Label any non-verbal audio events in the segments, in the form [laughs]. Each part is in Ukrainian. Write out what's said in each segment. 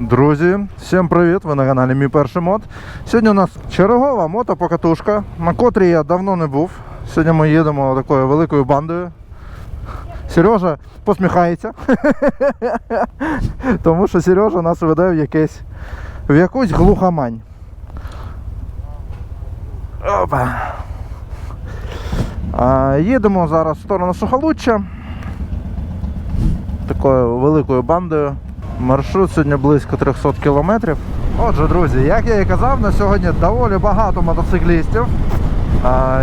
Друзі, всім привіт! Ви на каналі Мій перший мод. Сьогодні у нас чергова мотопокатушка, на котрій я давно не був. Сьогодні ми їдемо такою великою бандою. Сережа посміхається. [laughs] Тому що Сережа нас веде в якесь в якусь глухомань. Опа. А, їдемо зараз в сторону Сухолуччя. Такою великою бандою. Маршрут сьогодні близько 300 кілометрів. Отже, друзі, як я і казав, на сьогодні доволі багато мотоциклістів.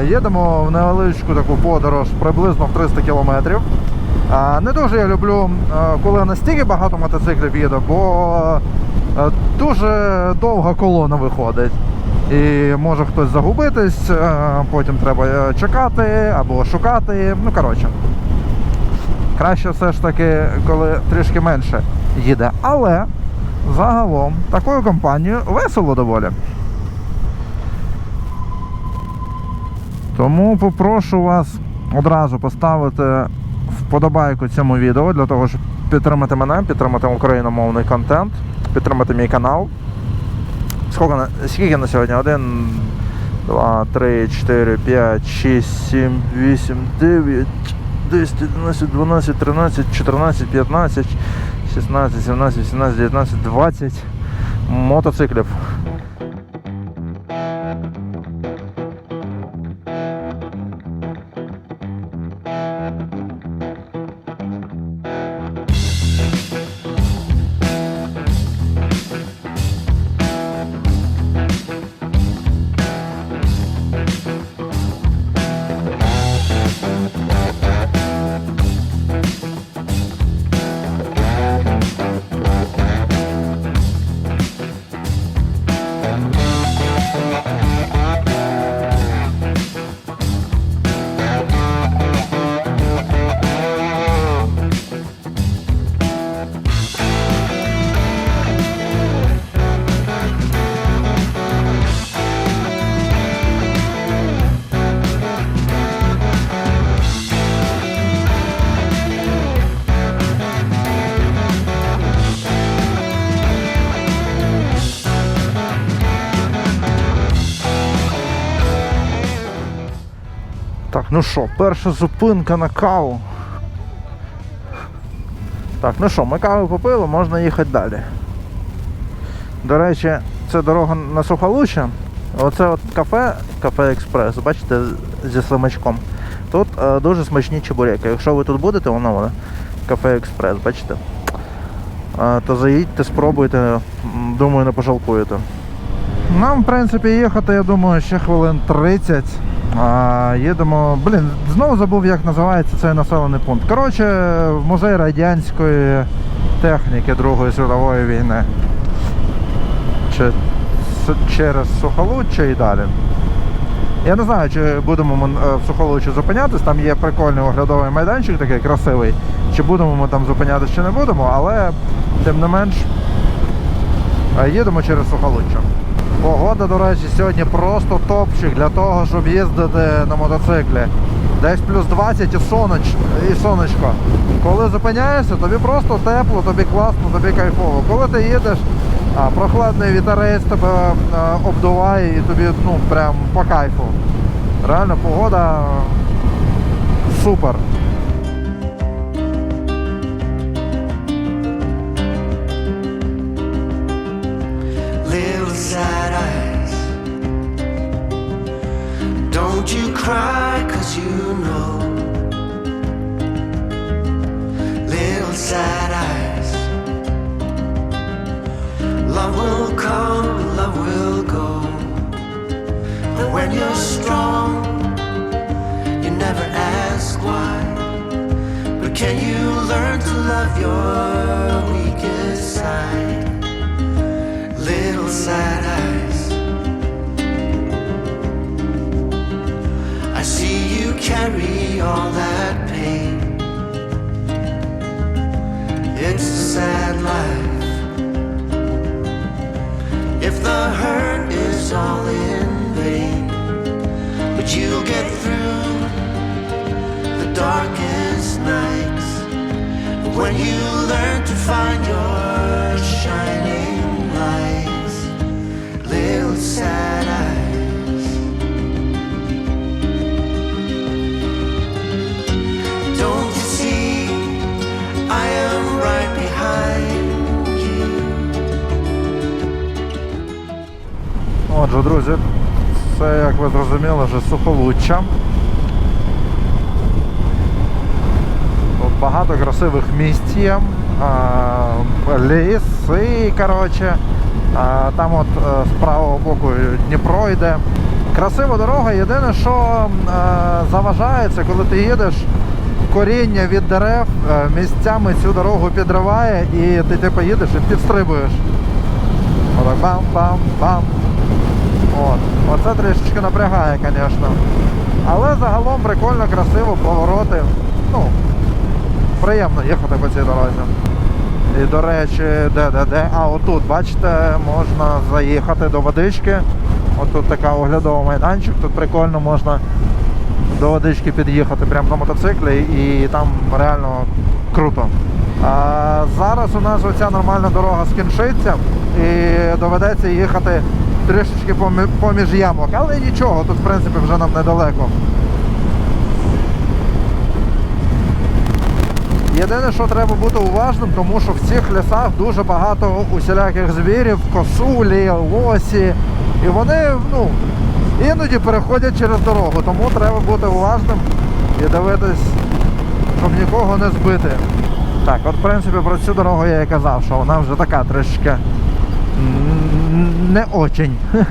Їдемо в невеличку таку подорож приблизно в 300 кілометрів. Не дуже я люблю, коли настільки багато мотоциклів їде, бо дуже довга колона виходить. І може хтось загубитись, потім треба е, чекати або шукати. Ну, коротше. Краще все ж таки, коли трішки менше їде. Але загалом такою компанією весело доволі. Тому попрошу вас одразу поставити вподобайку цьому відео для того, щоб підтримати мене, підтримати україномовний контент, підтримати мій канал. Скільки на, скільки на сьогодні? Один, два, три, чотири, п'ять, шість, сім, вісім, дев'ять. 10, 11, 12, 13, 14, 15, 16, 17, 18, 19, 20 мотоциклів. Ну що, перша зупинка на каву. Так, ну що, ми каву попили, можна їхати далі. До речі, це дорога на Сухолуччя. Оце от кафе, кафе Експрес, бачите, зі слимачком. Тут е, дуже смачні чебуреки. Якщо ви тут будете, воно воно. Кафе Експрес, бачите? Е, то заїдьте, спробуйте, думаю, не пожалкуєте. Нам, в принципі, їхати, я думаю, ще хвилин 30. Їдемо. Блін, знову забув, як називається цей населений пункт. Коротше, в музей радянської техніки Другої світової війни. Чи, через Сухолуччя і далі. Я не знаю, чи будемо ми е, в Сухолуччі зупинятись, там є прикольний оглядовий майданчик такий красивий. Чи будемо ми там зупинятись, чи не будемо, але тим не менш е, їдемо через Сухолуччя. Погода, до речі, сьогодні просто топчик для того, щоб їздити на мотоциклі. Десь плюс 20 і, соноч, і сонечко. Коли зупиняєшся, тобі просто тепло, тобі класно, тобі кайфово. Коли ти їдеш, прохладний вітерець тебе обдуває і тобі ну, прям по кайфу. Реально погода супер. Cry, cause you know. Little sad eyes. Love will come, love will go. And when you're strong, you never ask why. But can you learn to love your weakest side? little sad eyes. Carry all that pain. It's a sad life. If the hurt is all in vain, but you'll get through the darkest nights when you learn to find your shining Отже, друзі, це, як ви зрозуміли, вже сухолуччя. Тут багато красивих місць є. А, ліси, коротше. Там от е, з правого боку Дніпро йде. Красива дорога. Єдине, що е, заважає, це коли ти їдеш, коріння від дерев е, місцями цю дорогу підриває і ти типу їдеш і підстрибуєш. Отак бам-бам-бам. От. Оце трішечки напрягає, звісно. Але загалом прикольно, красиво, повороти. Ну, приємно їхати по цій дорозі. І до речі, де, де, де. А, отут, бачите, можна заїхати до водички. Отут така оглядовий майданчик, тут прикольно можна до водички під'їхати прямо на мотоциклі і там реально круто. А зараз у нас оця нормальна дорога скінчиться і доведеться їхати трішечки поміж ямок. Але нічого, тут в принципі вже нам недалеко. Єдине, що треба бути уважним, тому що в цих лісах дуже багато усіляких звірів, косулі, лосі. І вони ну, іноді переходять через дорогу, тому треба бути уважним і дивитись, щоб нікого не збити. Так, от в принципі про цю дорогу я і казав, що вона вже така трішки м, не очень. [laughs]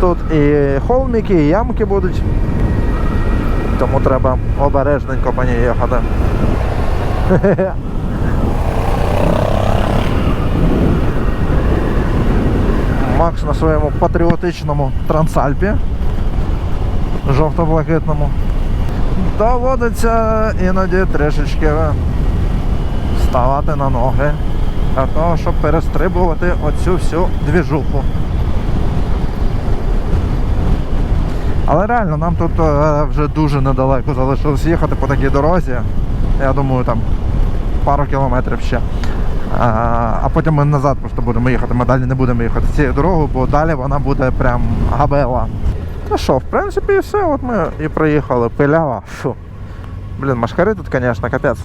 Тут і холмики, і ямки будуть. Тому треба обережненько по ній їхати. [laughs] Макс на своєму патріотичному трансальпі жовто-блакитному. Доводиться іноді трішечки вставати на ноги для того, щоб перестрибувати оцю всю двіжуху. Але реально нам тут е, вже дуже недалеко залишилось їхати по такій дорозі. Я думаю, там пару кілометрів ще. А, а потім ми назад просто будемо їхати. Ми далі не будемо їхати цією дорогою, бо далі вона буде прям габела. Ну що, в принципі, і все. От ми і проїхали. Пилява. Фу. Блін, машкари тут, звісно, капець.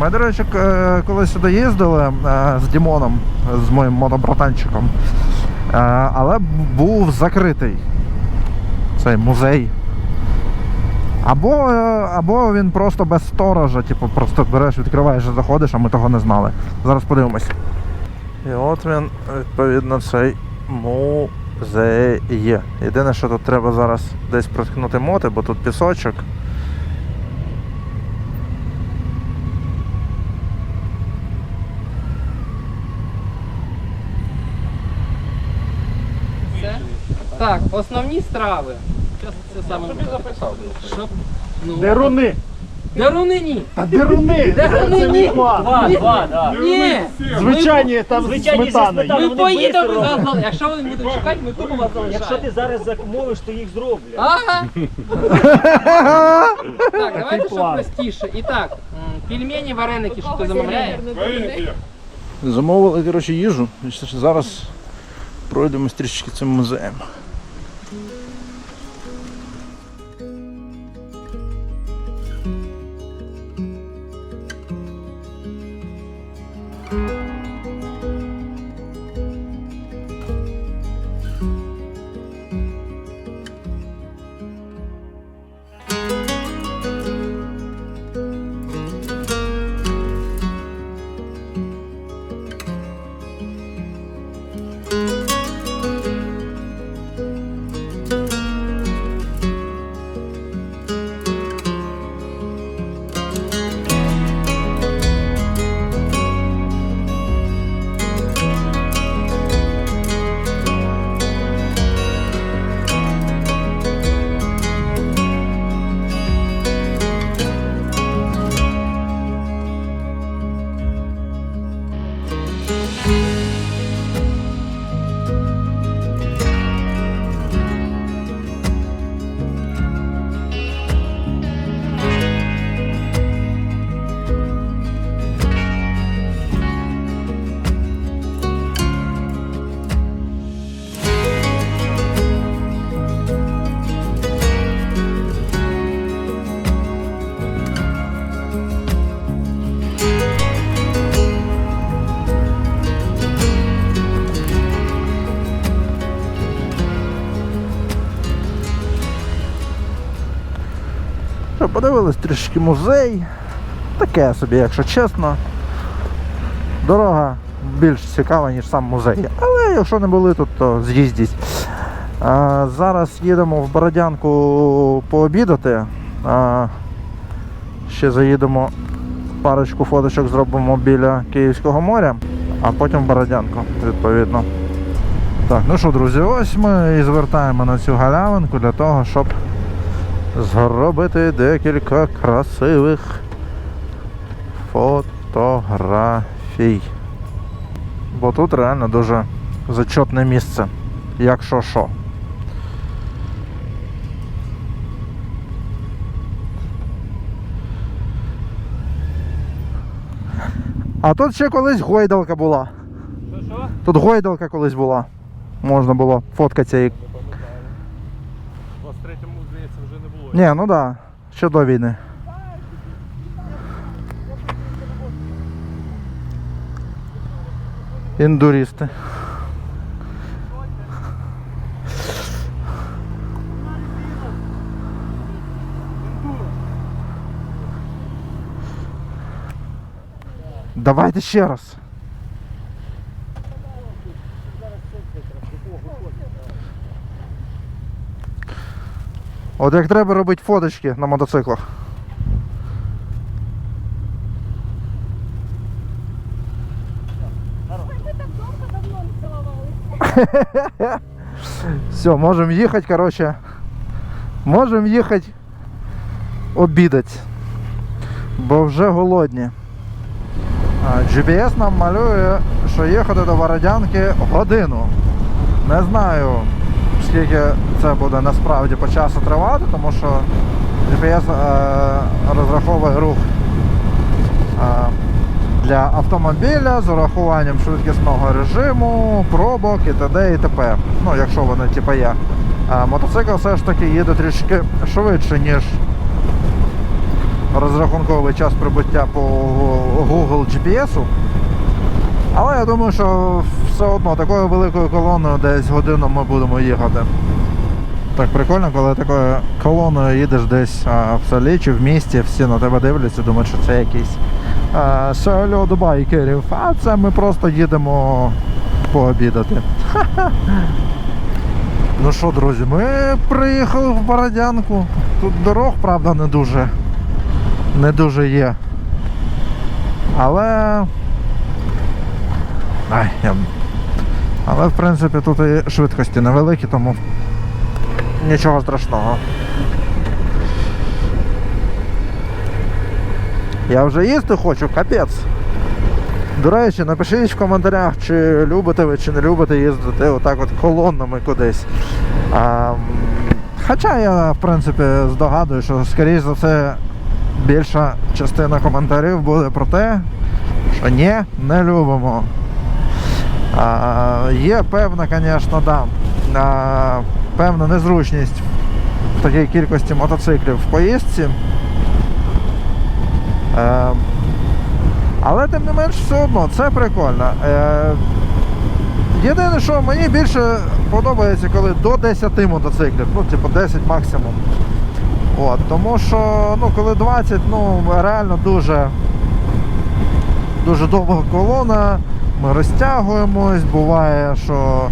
Ми, до речі, коли сюди їздили е, з Дімоном, з моїм мотобратанчиком, е, але був закритий цей музей. Або, е, або він просто без сторожа, типу, просто береш, відкриваєш і заходиш, а ми того не знали. Зараз подивимось. І от він, відповідно, цей музей є. Єдине, що тут треба зараз десь проткнути моти, бо тут пісочок. Так, основні страви. Зараз це саме записав. Щоб... Ну, Деруни! Деруни ні. А деруни! Деруни Це ні. Два, два, да. Ні. Звичайні там Звичайні зі сметаною. сметаною. Ми вони поїдемо, вас роблять. [laughs] якщо ви будете шукати, ми тупо вас Якщо залишаємо. ти зараз замовиш, то їх зроблять. Ага. [laughs] Так, давайте що план. простіше. І так, м, пельмені, вареники, що ти замовляєш? Замовили, коротше, їжу. І ще Зараз пройдемо трішечки цим музеєм. Подивились трішки музей. Таке собі, якщо чесно. Дорога більш цікава, ніж сам музей. Але якщо не були тут, то з'їздіть. Зараз їдемо в Бородянку пообідати. А, ще заїдемо, парочку фоточок зробимо біля Київського моря, а потім в Бородянку, відповідно. Так, ну що, друзі, ось ми і звертаємо на цю галявинку для того, щоб зробити декілька красивих фотографій. Бо тут реально дуже зачетне місце. Якщо що. А тут ще колись гойдалка була. Тут гойдалка колись була. Можна було фоткатися і. В 23-му, здається, вже не було. Ні, ну да, ще до війни. Індуристи. Давайте ще раз. От як треба робити фоточки на мотоциклах. [laughs] Все, можемо їхати, коротше. Можемо їхати обідати. Бо вже голодні. GPS нам малює, що їхати до Бородянки годину. Не знаю, скільки це буде насправді по часу тривати, тому що GPS е, розраховує рух е, для автомобіля з урахуванням швидкісного режиму, пробок і т.д. і т.п. Ну, якщо вони типу є. Мотоцикл все ж таки їде трішки швидше, ніж розрахунковий час прибуття по Google GPS. Але я думаю, що все одно такою великою колоною десь годину ми будемо їхати. Так прикольно, коли такою колоною їдеш десь а, в селі чи в місті, всі на тебе дивляться, думають, що це якийсь а, сольод байкерів. А це ми просто їдемо пообідати. Ха-ха. [laughs] Ну що, друзі, ми приїхали в Бородянку. Тут дорог, правда, не дуже, не дуже є. Але. Ай, я... Але в принципі тут і швидкості невеликі, тому нічого страшного. Я вже їсти хочу, капець. До речі, напишіть в коментарях, чи любите ви, чи не любите їздити отак от колоннами кудись. А, хоча я, в принципі, здогадую, що, скоріш за все, більша частина коментарів буде про те, що ні, не любимо. Є певна, звісно, да, певна незручність в такій кількості мотоциклів в поїздці. Е, але тим не менш все одно це прикольно. Е, єдине, що мені більше подобається, коли до 10 мотоциклів, ну, типу 10 максимум. От, тому що ну, коли 20, ну реально дуже, дуже довга колона, ми розтягуємось, буває, що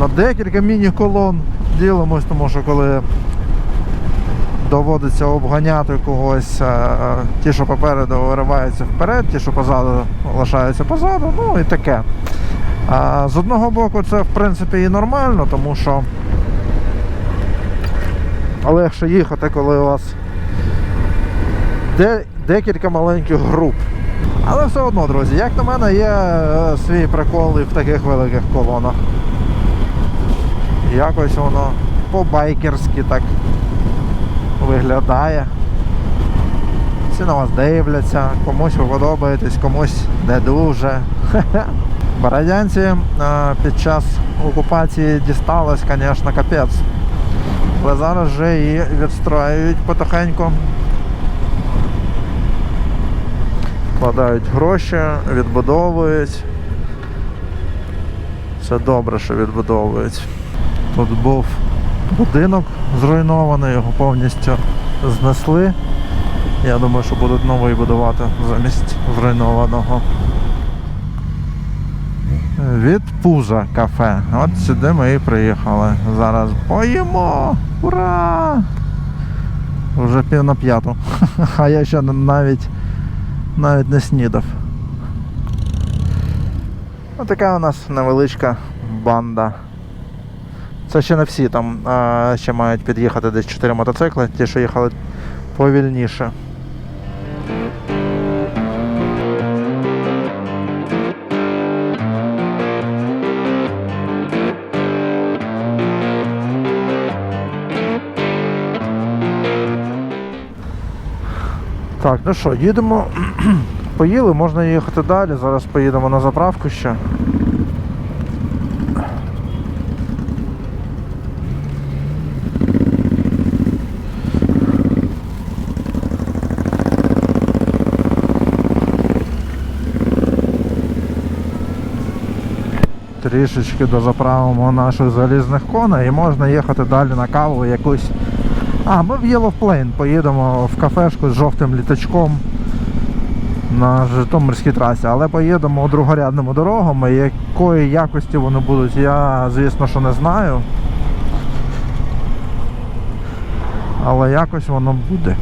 на декілька міні-колон ділимось, тому що коли доводиться обганяти когось, е, ті, що попереду вириваються вперед, ті, що позаду лишаються позаду, ну і таке. А з одного боку, це в принципі і нормально, тому що легше їхати, коли у вас де, декілька маленьких груп. Але все одно, друзі, як на мене, є е, свій прикол і в таких великих колонах. Якось воно по-байкерськи так виглядає. Всі на вас дивляться, комусь ви подобаєтесь, комусь не дуже. [laughs] Бородянці е, під час окупації дісталось, звісно, капець. Але зараз вже її відстроюють потихеньку. Вкладають гроші, відбудовують. Все добре, що відбудовують. Тут був будинок зруйнований, його повністю знесли. Я думаю, що будуть новий будувати замість зруйнованого. Від Пуза кафе. От сюди ми і приїхали. Зараз поїмо! Ура! Вже пів на п'яту. [laughs] А я ще навіть навіть не снідав. Ось така у нас невеличка банда. Це ще не всі, там а, ще мають під'їхати десь 4 мотоцикли, ті, що їхали повільніше. Так, ну що, їдемо. [clears throat] Поїли, можна їхати далі. Зараз поїдемо на заправку ще. Трішечки дозаправимо наших залізних коней і можна їхати далі на каву якусь. А, ми в Yellow Plane поїдемо в кафешку з жовтим літачком на Житомирській трасі, але поїдемо другорядними дорогами. Якої якості вони будуть, я звісно, що не знаю. Але якось воно буде.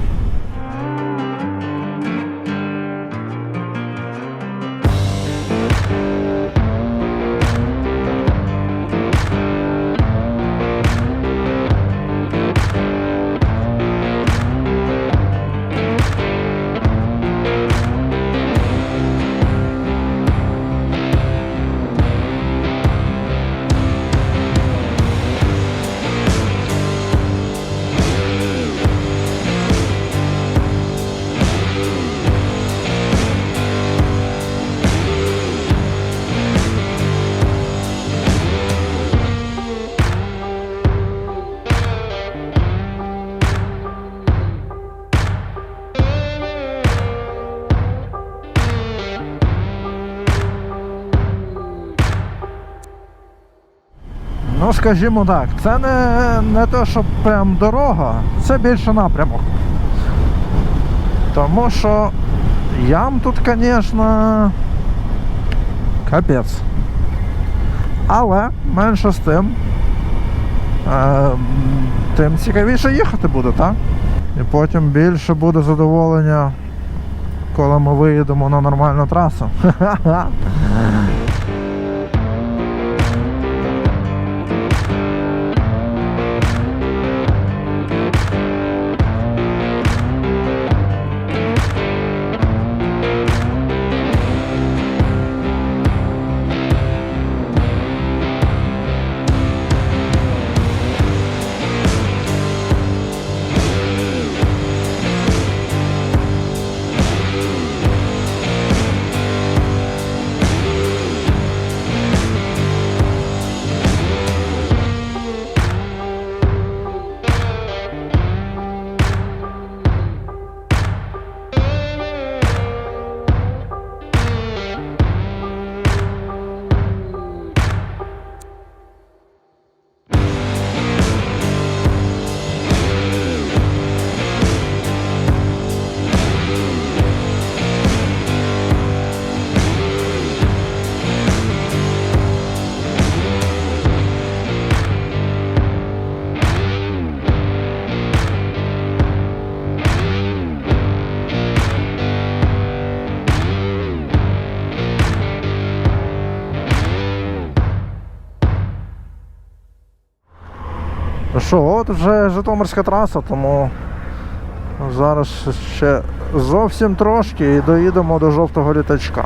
Скажімо так, це не, не те, що прям дорога, це більше напрямок. Тому що ям тут, звісно, капець. Але менше з тим, е, тим цікавіше їхати буде, так? І потім більше буде задоволення, коли ми виїдемо на нормальну трасу. [laughs] Що, от вже Житомирська траса, тому зараз ще зовсім трошки і доїдемо до жовтого літачка.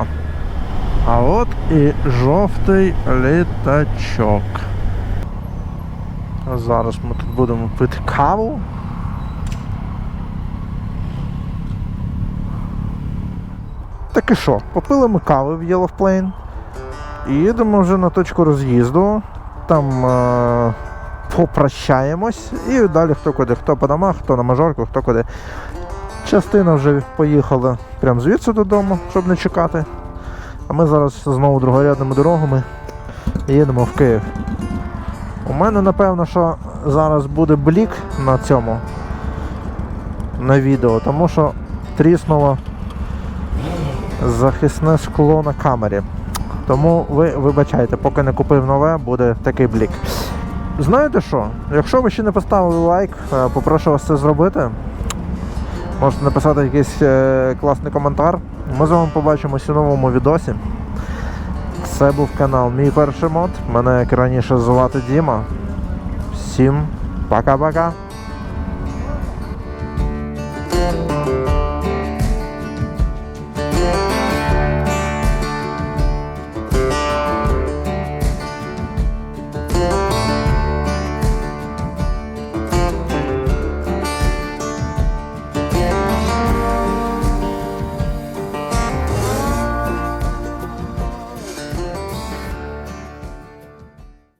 А от і жовтий літачок. Зараз ми тут будемо пити каву. Так і що, попили ми кави в Yellow Plane і їдемо вже на точку роз'їзду. Там е- попрощаємось і далі хто куди, хто по домах, хто на мажорку, хто куди. Частина вже поїхала прямо звідси додому, щоб не чекати. А ми зараз знову другорядними дорогами їдемо в Київ. У мене напевно, що зараз буде блік на цьому на відео, тому що тріснуло захисне скло на камері. Тому ви вибачайте, поки не купив нове, буде такий блік. Знаєте що? Якщо ви ще не поставили лайк, е, попрошу вас це зробити. Можете написати якийсь е, класний коментар. Ми з вами побачимося у новому відосі. Це був канал Мій перший мод. Мене як раніше звати Діма. Всім пока-пока.